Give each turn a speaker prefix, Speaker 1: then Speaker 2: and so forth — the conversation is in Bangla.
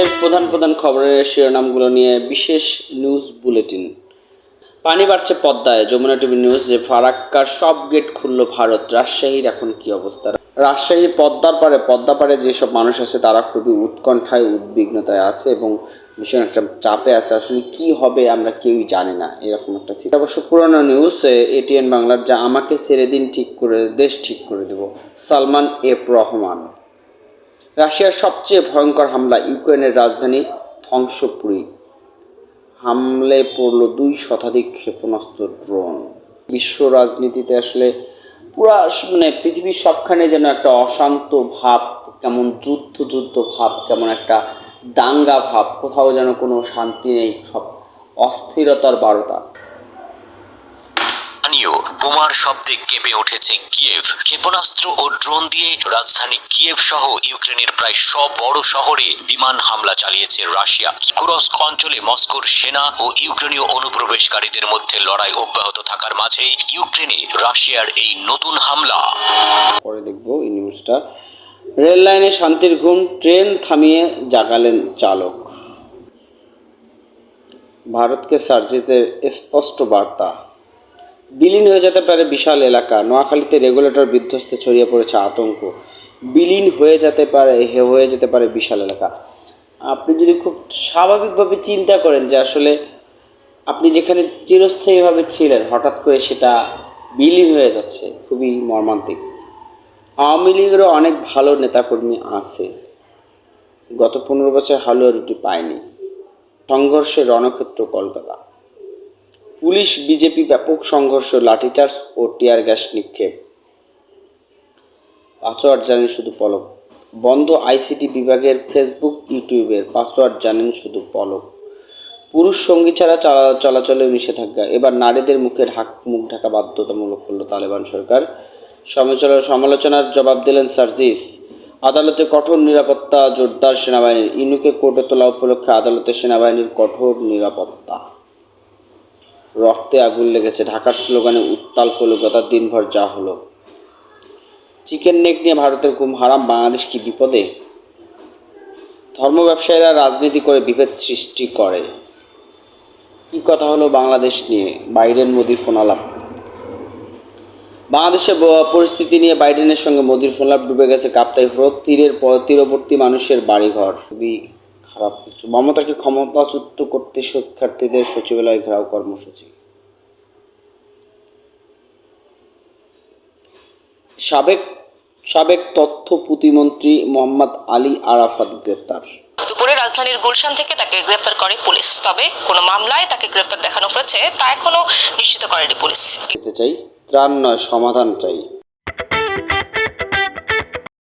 Speaker 1: এর প্রধান প্রধান খবরের শিরোনামগুলো নিয়ে বিশেষ নিউজ বুলেটিন পানি বাড়ছে পদ্মায়। যমুনা টিভি নিউজ যে ফারাক্কার সব গেট খুলল ভারত। রাজশাহীর এখন কি অবস্থা? রাজশাহী পদ্মার পারে পদ্মা পারে যেসব মানুষ আছে তারা খুবই উৎকণ্ঠায়, উদ্বিগ্নতায় আছে এবং ভীষণ একটা চাপে আছে। আসলে কি হবে আমরা কেউই জানি না। এরকম একটা স্থিতি অবশ্য পুরোনো নিউজ এটিএন বাংলার যা আমাকে ছেড়ে দিন ঠিক করে, দেশ ঠিক করে দেব। সালমান এফ রহমান। রাশিয়ার সবচেয়ে ভয়ঙ্কর হামলা ইউক্রেনের রাজধানী ধ্বংসপুরী। হামলে পড়ল দুই শতাধিক ক্ষেপণাস্ত্র, ড্রোন। বিশ্ব রাজনীতিতে আসলে পুরা মানে পৃথিবীর সবখানে যেন একটা অশান্ত ভাব, কেমন যুদ্ধ যুদ্ধ ভাব, কেমন একটা দাঙ্গা ভাব, কোথাও যেন কোনো শান্তি নেই, সব অস্থিরতার বারতা।
Speaker 2: স্থানীয় বোমার শব্দে কেঁপে উঠেছে কিয়েভ। ক্ষেপণাস্ত্র ও ড্রোন দিয়ে রাজধানী কিয়েভ সহ ইউক্রেনের প্রায় সব বড় শহরে বিমান হামলা চালিয়েছে রাশিয়া। কুরস্ক অঞ্চলে মস্কোর সেনা ও ইউক্রেনীয় অনুপ্রবেশকারীদের মধ্যে লড়াই অব্যাহত থাকার মাঝেই ইউক্রেনে রাশিয়ার এই নতুন হামলা।
Speaker 1: পরে দেখব এই নিউজটা। রেল লাইনে শান্তির ঘুম, ট্রেন থামিয়ে জাগালেন চালক। ভারতকে সার্জিতে স্পষ্ট বার্তা। বিলীন হয়ে যেতে পারে বিশাল এলাকা। নোয়াখালীতে রেগুলেটর বিধ্বস্তে ছড়িয়ে পড়েছে আতঙ্ক। বিলীন হয়ে যেতে পারে, হে- হয়ে যেতে পারে বিশাল এলাকা। আপনি যদি খুব স্বাভাবিকভাবে চিন্তা করেন যে আসলে আপনি যেখানে চিরস্থায়ীভাবে ছিলেন, হঠাৎ করে সেটা বিলীন হয়ে যাচ্ছে, খুবই মর্মান্তিক। আওয়ামী লীগেরও অনেক ভালো নেতাকর্মী আছে। গত পনেরো বছর হালুয়া রুটি পায়নি। সংঘর্ষের রণক্ষেত্র কলকাতা। পুলিশ, বিজেপি ব্যাপক সংঘর্ষ, লাঠিচার্জ ও টিয়ার গ্যাস নিক্ষেপ। পাসওয়ার্ড জানেন শুধু পলক। বন্ধ আইসিটি বিভাগের ফেসবুক ইউটিউবের পাসওয়ার্ড জানেন শুধু পলক। পুরুষ সঙ্গী ছাড়া চলা- চলাচলে নিষেধাজ্ঞা। এবার নারীদের মুখে হাক, মুখ ঢাকা বাধ্যতামূলক করল তালেবান সরকার। সমালোচনার জবাব দিলেন সার্জিস। আদালতে কঠোর নিরাপত্তা, জোরদার সেনাবাহিনীর। ইনুকে কোর্টে তোলা উপলক্ষে আদালতে সেনাবাহিনীর কঠোর নিরাপত্তা। রক্তে আগুন লেগেছে। ঢাকার স্লোগানে, উত্তাল কলকাতা দিনভর যা হলো। চিকেন নেক নিয়ে ভারতের ঘুম হারাম, বাংলাদেশ কি বিপদে? ধর্ম ব্যবসায়ীরা রাজনীতি করে বিভেদ সৃষ্টি করে। কি কথা হলো বাংলাদেশ নিয়ে? বাইডেন মোদির ফোনালাপ বাংলাদেশের পরিস্থিতি নিয়ে বাইডেনের সঙ্গে মোদির ফোনালাপ ডুবে গেছে কাপ্তাই হ্রদ, তীরের পর তীরবর্তী মানুষের বাড়িঘর। খুবই খারাপ কিছু। মমতাকে ক্ষমতাচ্যুত করতে শিক্ষার্থীদের সচিবালয় ঘেরাও কর্মসূচি। সাবেক সাবেক তথ্য প্রতিমন্ত্রী মোহাম্মদ আলী আরাফাত গ্রেপ্তার।
Speaker 3: দুপুরে রাজধানীর গুলশান থেকে তাকে গ্রেফতার করে পুলিশ। তবে কোনো মামলায় তাকে গ্রেফতার দেখানো হয়েছে তা এখনও নিশ্চিত করেনি পুলিশ।
Speaker 1: চাই ত্রাণ নয় সমাধান চাই।